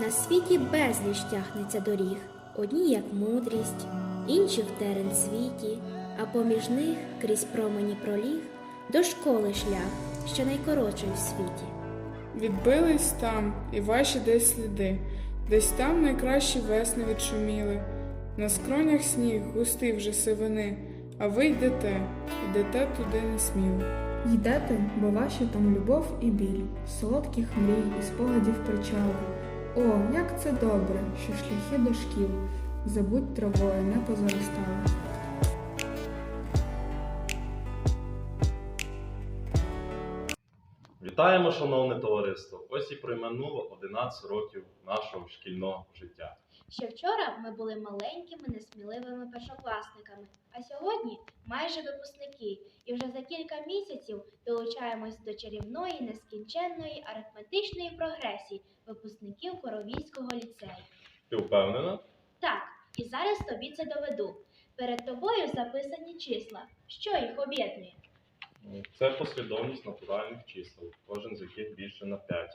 На світі безліч тягнеться доріг, одні як мудрість, інші в терен світі, а поміж них крізь промені проліг до школи шлях, що найкоротший в світі. Відбились там і ваші десь сліди, десь там найкращі весни відшуміли. На скронях сніг густий вже сивини, а ви йдете, йдете туди несміло. Йдете, бо ваші там любов і біль, солодких мрій і спогадів причали. О, як це добре, що шляхи до шкіл, забудь травою не позаростали. Вітаємо, шановне товариство! Ось і пройминуло 11 років нашого шкільного життя. Ще вчора ми були маленькими, несміливими першокласниками, а сьогодні майже випускники, і вже за кілька місяців долучаємось до чарівної нескінченної арифметичної прогресії випускників Коровійського ліцею. Ти впевнена? Так, і зараз тобі це доведу. Перед тобою записані числа. Що їх об'єднує? Це послідовність натуральних чисел, кожен з яких більше на 5.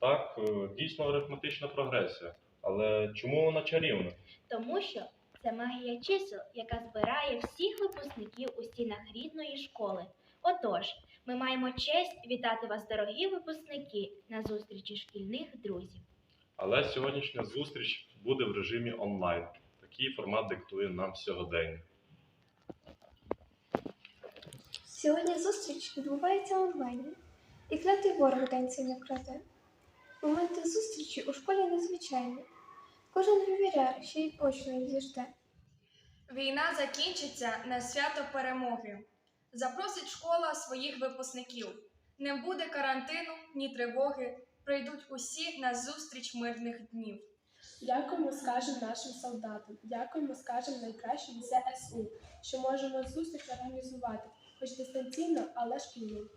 Так, е, дійсно арифметична прогресія. Але чому вона чарівна? Тому що це магія чисел, яка збирає всіх випускників у стінах рідної школи. Отож, ми маємо честь вітати вас, дорогі випускники, на зустрічі шкільних друзів. Але сьогоднішня зустріч буде в режимі онлайн. Такий формат диктує нам сьогодення. Сьогодні зустріч відбувається онлайн, і клятий ворог танців не краде. Моменти зустрічі у школі незвичайні. Кожен вивіряє, що й їх зіжде. Війна закінчиться на свято перемоги. Запросить школа своїх випускників. Не буде карантину, ні тривоги. Прийдуть усі на зустріч мирних днів. Дякуємо, скажемо нашим солдатам. Дякуємо, скажемо найкращим ЗСУ, що можемо зустріч організувати, хоч дистанційно, але шкільну.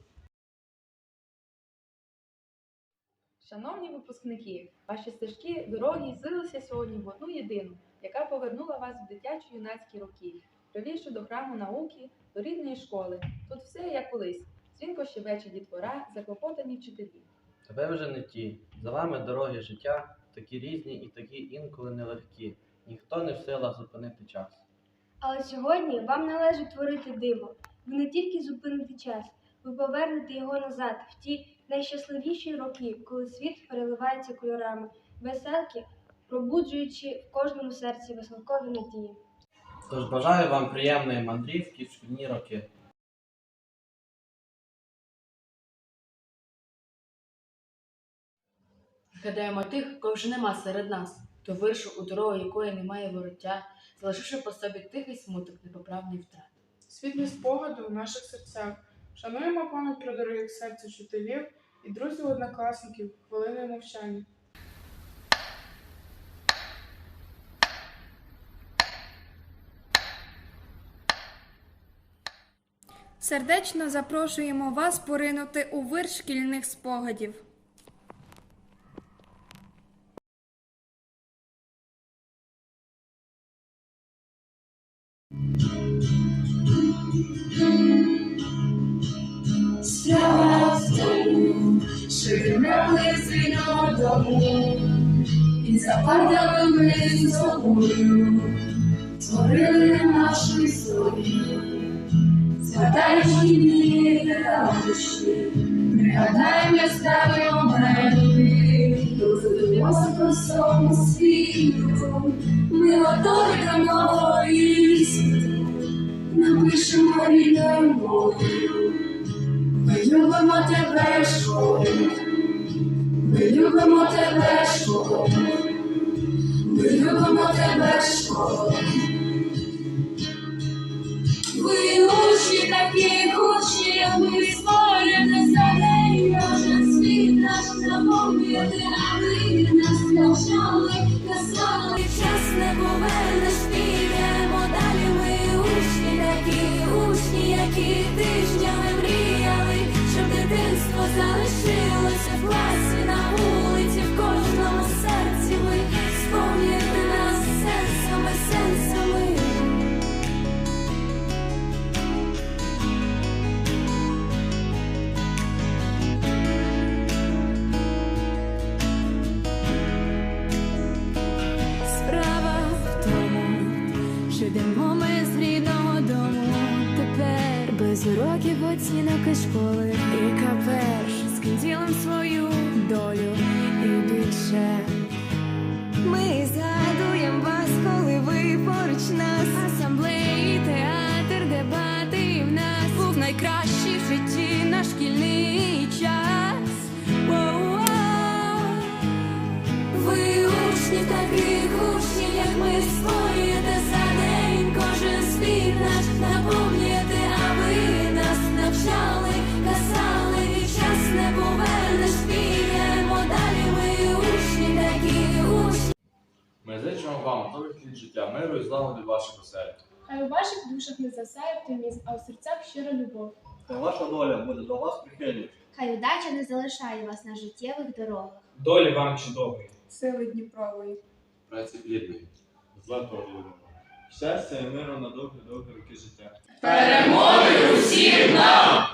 Шановні випускники, ваші стежки дороги злилися сьогодні в одну єдину, яка повернула вас в дитячі юнацькі роки, привівши до храму науки, до рідної школи. Тут все як колись. Дзвінко щебече дітвора, заклопотані вчителі. Тебе вже не ті. За вами дороги життя, такі різні і такі інколи нелегкі. Ніхто не в силах зупинити час. Але сьогодні вам належить творити диво. Ви не тільки зупините час, ви повернете його назад в ті найщасливіші роки, коли світ переливається кольорами, веселки, пробуджуючи в кожному серці веселкові надії. Тож бажаю вам приємної мандрівки в шкільні роки. Гадаємо тих, кого вже нема серед нас, то виршу у дорогу, якої немає вороття, залишивши по собі тихий смуток непоправний втрат. Світлі спогади у наших серцях. Шануємо пам'ять про дорогих серця вчителів і друзів однокласників хвилиною мовчання. Сердечно запрошуємо вас поринути у вир шкільних спогадів. Справа в тому, що з вільного дому, і за партами ми з тобою творили нашу історію. Згадай шкільні радощі, пригадай яскраві моменти, розвиваємося по всьому світу, ми готові до нової напишемо рідною мовою. Ми любимо тебе, школу, ми любимо тебе, школу, ми любимо тебе, школу. Ви учні такі учні, ми створені за неї, кожен світ наш замовити, а ви нас навчали, казали, час не повернеш, без уроків оцінок і школи. Яка перша з ким ділим свою долю і більше. Ми згадуємо вас, коли ви поруч нас. Асамблеї, театр, дебати і в нас був найкращий в житті наш шкільний час. Воу-воу. Ви учні таких учнів, як ми створюєте за день кожен світ наш ви нас навчали, казали, час не повернеш, підемо далі. Ми учні такі учні. Ми зичимо вам довгих літ життя, миру і злагоди в ваших оселях. Хай у ваших душах не засяє оптимізм, а у серцях щира любов. Та ваша доля буде до вас прихильність. Хай удача не залишає вас на життєвих дорогах. Долі вам чудової. Сили Дніпрової. Праці плідної. Златого Щастя і миру на довгі-довгі роки життя. Перемоги усім нас!